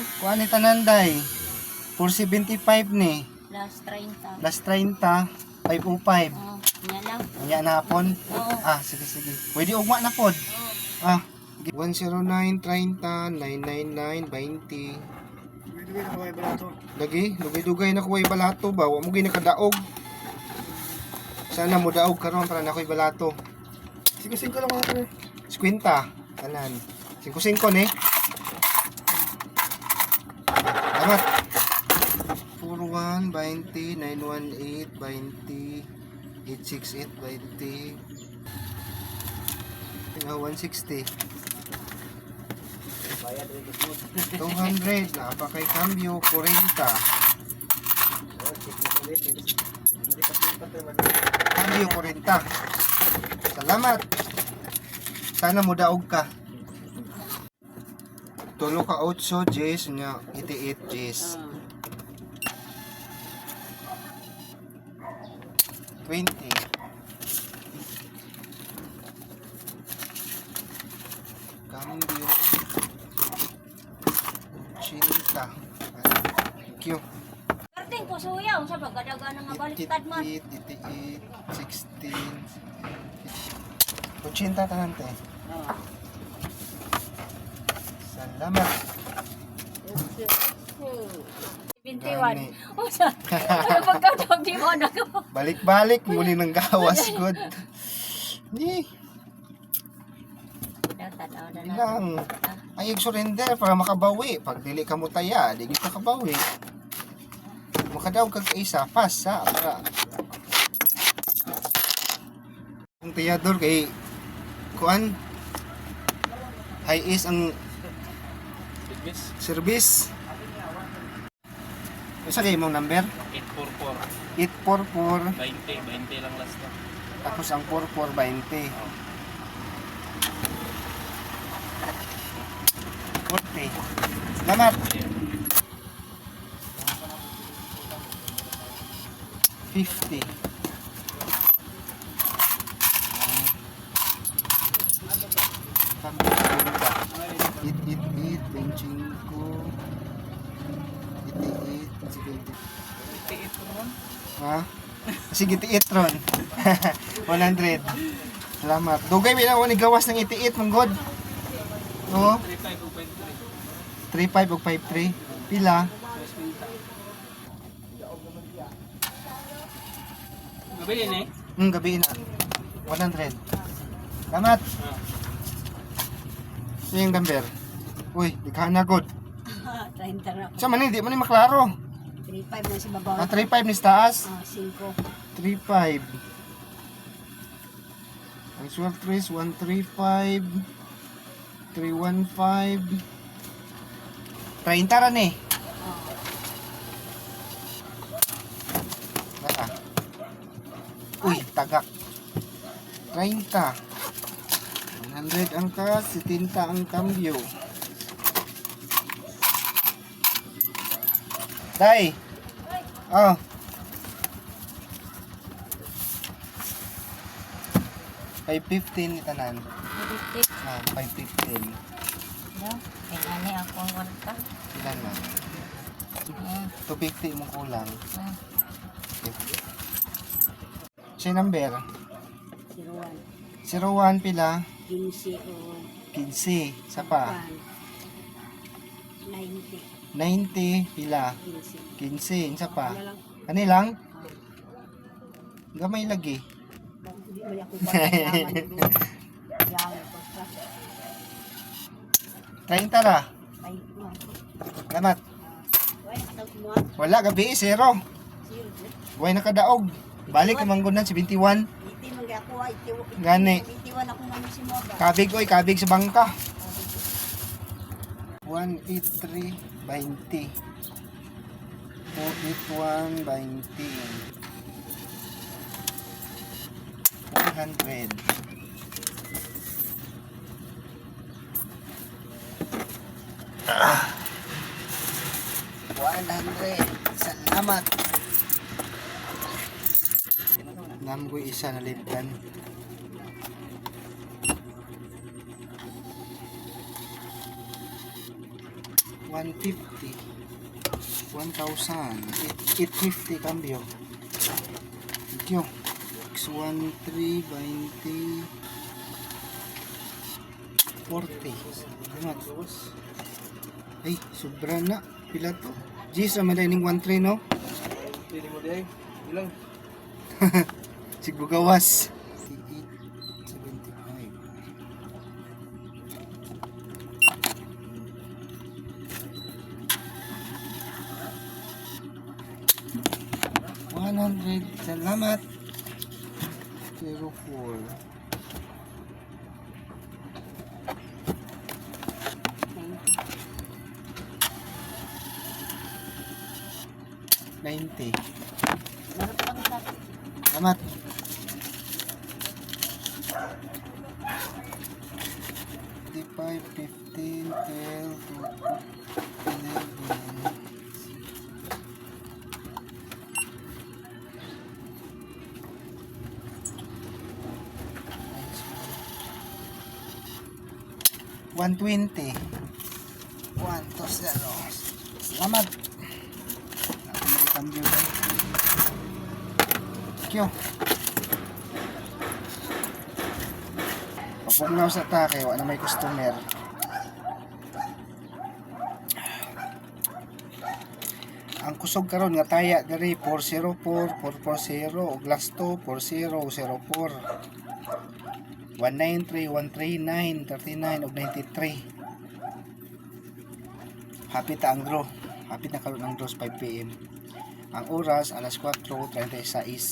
tanan. Kuha ni Tananday. 475 ni. Last 30. Last 30, 505. Oh, nya lang. Anya na hapon. Oo. Ah, sige, sige. Pwede ugma na pod. Oo. Ah, 109, 30, 999, 20. Lagi, dugay-dugay na kuway balato ba? Wa mo gini nakadaog. Sana mo daog karon para na ko'y balato. Sige, singko lang ako. 50. Tanan. 5-5 ni. Salamat. 41, 20, 918, 20, 868, 20. Tingnan, 160. 200. Napa kay cambio, 40. Cambio, 40. Salamat. Sana mo daog ka. Tulo ka 8 Jess nga 88 Jess. 20. Cambio. 80. Thank you. Karting ko suyaw sa pagkadaga na nga baliktad man. 88, 88, 16. 80 tanan te. Oh. Salamat. 21. O sa, ano pagkadag di mo na ko? Balik-balik muli ng gawas good. Ni, Tanaw na di na. lang. Ay surrender para makabawi. Pag dili ka mo taya, di ka kabawi. Makadaw kag isa pas sa para. Ang tiyador kay kuan high is ang service. Isa kay mong number? 844 844 20 20 lang last na tapos ang 4420. 40. Salamat. 50. It, it, it, 25. It, it, sige, Ha? Sige, tiit ron. 100. Salamat. Dugay may na ni gawas ng itiit mong god. Oo. 35 o 53. Pila? Gabi yun eh Hmm, gabi na. 100. Salamat. Ito yung number. Uy, di ka na god. 30 na. Sa man hindi man ni maklaro. 35 na si babaw. Ah, 35 ni taas. Ah, 5. 35. Ang swap trace 135 315 30 ran eh. Naka. Uy, tagak. 30. 100 ang kas, 70 ang cambio. Day. Oh. Five fifteen ni tanan. Ah, five fifteen. No? Tingani ako ang warta. Ilan na? Hmm. Two fifty mo kulang. Hmm. Siya number? 01. 01 pila? 15 o 15. Sa pa? 90. 90 pila? 15. 15. Sa pa? Ano lang? Gamay lagi. Hindi mo ako pagkayaman. Yaman ko sa 30 ra. ay mo. Salamat. Wala gabi, zero. Way nakadaog. Balik ang manggunan si 21. Iti man ako ay tiwo. Gani. Kabig oy, kabig sa bangka. 183 20 281 20 100 Ah. 100 Salamat Nam ko isa na lipdan 150 1,000 850 cambio. Thank you. X1 3 20 40 salamat ay sobra na. Pila to? G's naman dining 1 3 no? Pili mo di ay. Ilang? Sigugawas. 100. Salamat. 04. Ninety. Salamat. Fifty-five, fifteen, twelve, 120 cuantos na no salamat. Nakamilit ang thank you. Papugnaw sa atake wala na may customer. Ang kusog karon nga taya diri 404 440 og last 2 4004 193 139 39 ug 93 Hapit ang draw. Hapit na karon ang draw 5 PM. Ang oras alas 4:36.